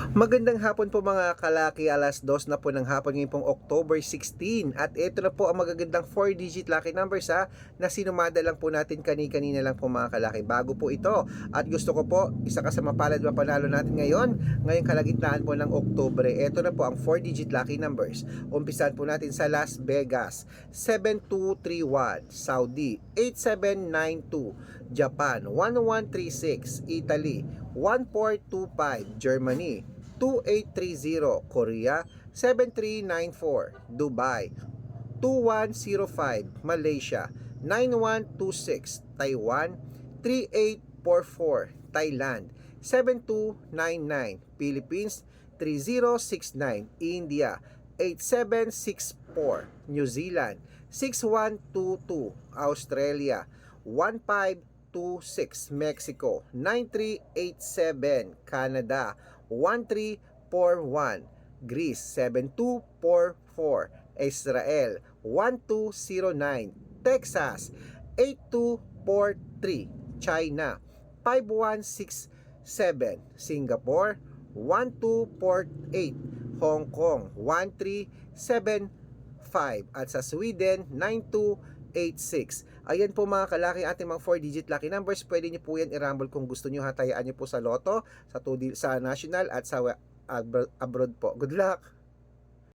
Magandang hapon po mga kalaki, alas 2 na po ng hapon ngayon pong October 16 at ito na po ang magagandang 4 digit lucky numbers ha na sinumada lang po natin kani-kanina lang po mga kalaki. Bago po ito. At gusto ko po isa ka sa mapalad mapanalo natin ngayon ngayong kalagitnaan po ng Oktobre ito na po ang 4 digit lucky numbers. Umpisan po natin sa Las Vegas. 7231 Saudi. 8792 Japan. 1136 Italy 1425 Germany. 2830 Korea. 7394 Dubai. 2105 Malaysia. 9126 Taiwan. 3844 Thailand. 7299 Philippines. 3069 India. 8764 New Zealand. 6122 Australia 1526 Mexico 9387 Canada 1341 Greece 7244 Israel 1209 Texas 8243 China 5167 Singapore 1248 Hong Kong 1375 at sa Sweden 9286 Ayan po mga kalaki ating mga 4 digit lucky numbers. Pwede nyo po yan i-rumble kung gusto nyo hatayaan nyo po sa loto sa, 2D sa national at sa abroad po. Good luck